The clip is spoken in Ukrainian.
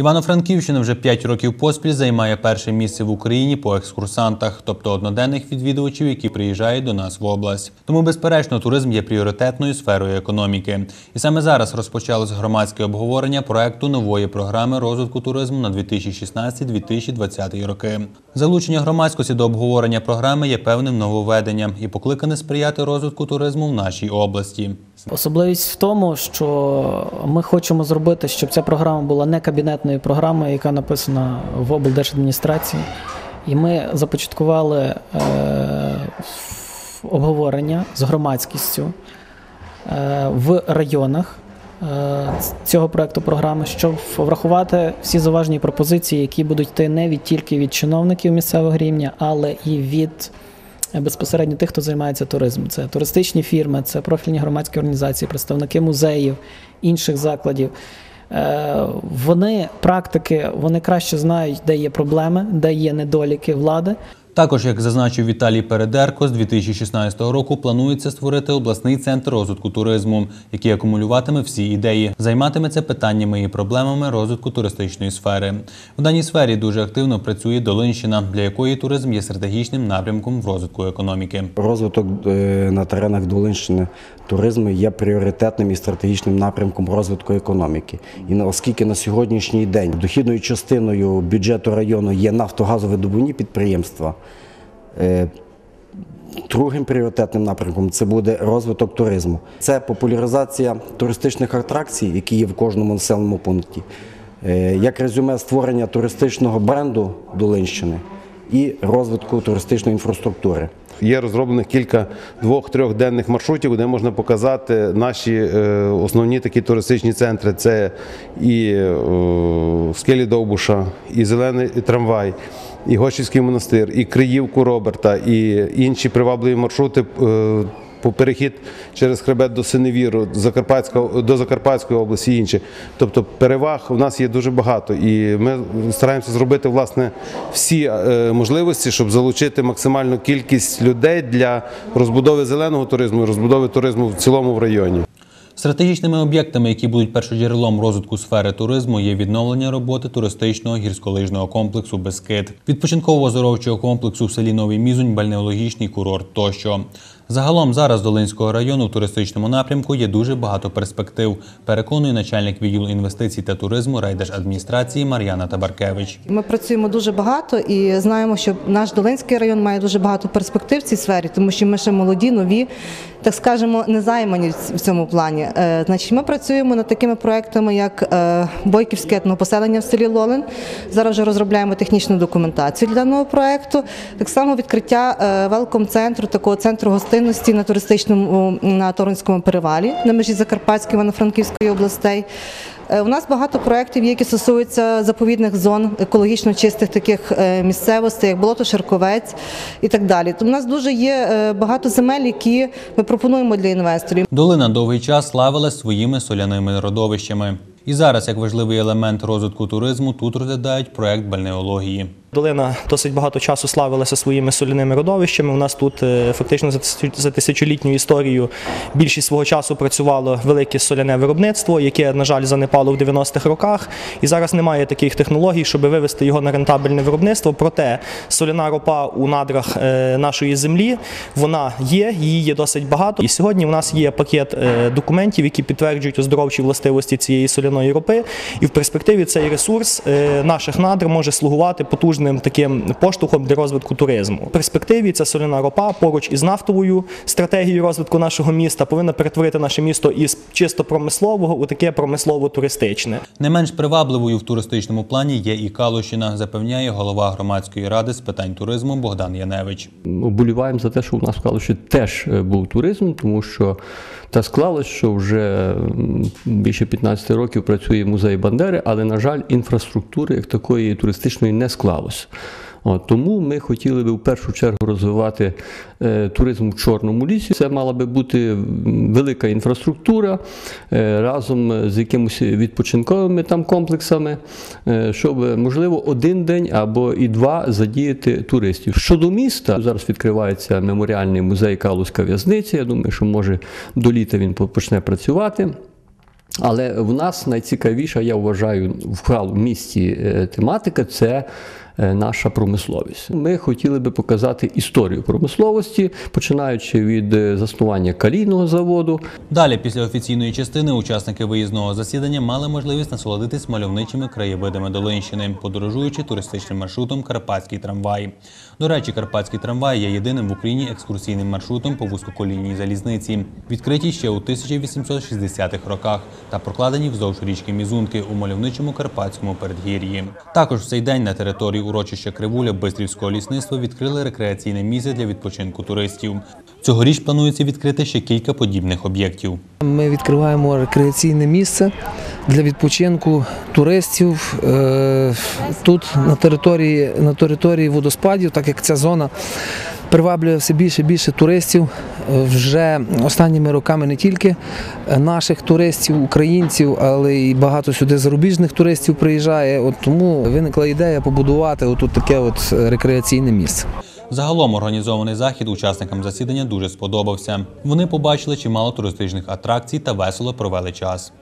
Івано-Франківщина вже 5 років поспіль займає перше місце в Україні по екскурсантах, тобто одноденних відвідувачів, які приїжджають до нас в область. Тому, безперечно, туризм є пріоритетною сферою економіки. І саме зараз розпочалось громадське обговорення проекту нової програми розвитку туризму на 2016-2020 роки. Залучення громадськості до обговорення програми є певним нововведенням і покликане сприяти розвитку туризму в нашій області. Особливість в тому, що ми хочемо зробити, щоб ця програма була не кабінетною програмою, яка написана в облдержадміністрації. І ми започаткували е, обговорення з громадськістю е, в районах е, цього проекту програми, щоб врахувати всі заважні пропозиції, які будуть йти не від тільки від чиновників місцевого рівня, але і від безпосередньо тих, хто займається туризмом. Це туристичні фірми, це профільні громадські організації, представники музеїв, інших закладів. Е, Вони практики, вони краще знають, де є проблеми, де є недоліки влади. Також, як зазначив Віталій Передерко, з 2016 року планується створити обласний центр розвитку туризму, який акумулюватиме всі ідеї, займатиметься питаннями і проблемами розвитку туристичної сфери. В даній сфері дуже активно працює Долинщина, для якої туризм є стратегічним напрямком в розвитку економіки. Розвиток е, на теренах Долинщини туризму є пріоритетним і стратегічним напрямком розвитку економіки. І оскільки на сьогоднішній день дохідною частиною бюджету району є нафтогазовидобувні підприємства, Другим пріоритетним напрямком це буде розвиток туризму. Це популяризація туристичних атракцій, які є в кожному населеному пункті, е, як резюме створення туристичного бренду Долинщини і розвитку туристичної інфраструктури. Є розроблених кілька двох-трьох денних маршрутів, де можна показати наші е, основні такі туристичні центри. Це і е, скелі Довбуша, і зелений трамвай, і Гошівський монастир, і Криївку Роберта, і інші привабливі маршрути. е, по перехід через хребет до Синевіру, до Закарпатської області і інші. Тобто переваг у нас є дуже багато. І ми стараємося зробити власне всі е, можливості, щоб залучити максимальну кількість людей для розбудови зеленого туризму і розбудови туризму в цілому в районі. Стратегічними об'єктами, які будуть першоджерелом розвитку сфери туризму, є відновлення роботи туристичного гірськолижного комплексу Бескид, відпочинково-оздоровчого комплексу в селі Новий Мізунь, бальнеологічний курорт тощо. Загалом зараз Долинського району в туристичному напрямку є дуже багато перспектив, переконує начальник відділу інвестицій та туризму райдержадміністрації Мар'яна Табаркевич. Ми працюємо дуже багато і знаємо, що наш Долинський район має дуже багато перспектив в цій сфері, тому що ми ще молоді, нові, так скажемо, не займані в цьому плані. Е, Значить, ми працюємо над такими проектами, як е, Бойківське етнопоселення в селі Лолин. Зараз вже розробляємо технічну документацію для даного проекту. Так само відкриття велком-центру, такого центру гостинності на туристичному на Торинському перевалі на межі Закарпатської Івано-Франківської областей. Е, У нас багато проєктів, які стосуються заповідних зон, екологічно чистих таких е, місцевостей, як болото Шерковець і так далі. Тому у нас дуже є е, багато земель, які ми пропонуємо для інвесторів. Долина довгий час славилась своїми соляними родовищами. І зараз, як важливий елемент розвитку туризму, тут розглядають проект бальнеології. Долина досить багато часу славилася своїми соляними родовищами. У нас тут е, фактично за тисячолітню історію більшість свого часу працювало велике соляне виробництво, яке, на жаль, занепало в 90-х роках. І зараз немає таких технологій, щоб вивести його на рентабельне виробництво. Проте соляна ропа у надрах е, нашої землі вона є, її є досить багато. І сьогодні у нас є пакет е, документів, які підтверджують оздоровчі властивості цієї соляної ропи. І в перспективі цей ресурс наших надр може слугувати потужним таким поштовхом для розвитку туризму. В перспективі ця соляна ропа поруч із нафтовою стратегією розвитку нашого міста повинна перетворити наше місто із чисто промислового у таке промислово-туристичне. Не менш привабливою в туристичному плані є і Калущина, запевняє голова громадської ради з питань туризму Богдан Яневич. Оболіваємо за те, що у нас в Калуші теж е, був туризм, тому що так склалось, що вже більше 15 років працює музей Бандери, але, на жаль, інфраструктури як такої туристичної не склалось. От, тому ми хотіли би в першу чергу розвивати е, туризм в Чорному лісі. Це мала би бути велика інфраструктура е, разом з якимось відпочинковими там комплексами, е, щоб можливо один день або і два задіяти туристів. Щодо міста, зараз відкривається меморіальний музей Калузька в'язниця. Я думаю, що може до літа він почне працювати. Але в нас найцікавіша, я вважаю, в місті е, тематика це наша промисловість. Ми хотіли би показати історію промисловості, починаючи від е, заснування калійного заводу, Далі, після офіційної частини, учасники виїзного засідання мали можливість насолодитись мальовничими краєвидами Долинщини, подорожуючи туристичним маршрутом Карпатський трамвай. До речі, Карпатський трамвай є єдиним в Україні екскурсійним маршрутом по вузькоколійній залізниці, відкритій ще у 1860-х роках та прокладені вздовж річки Мізунки у мальовничому Карпатському передгір'ї. Також в цей день на території урочища Кривуля Бистрівського лісництва відкрили рекреаційне місце для відпочинку туристів. Цьогоріч планується відкрити ще кілька подібних об'єктів. Ми відкриваємо рекреаційне місце для відпочинку туристів е, тут на території, на території водоспадів, так як ця зона приваблює все більше і більше туристів. Е, Вже останніми роками не тільки наших туристів, українців, але й багато сюди зарубіжних туристів приїжджає. От тому виникла ідея побудувати отут таке от рекреаційне місце. Загалом організований захід учасникам засідання дуже сподобався. Вони побачили чимало туристичних атракцій та весело провели час.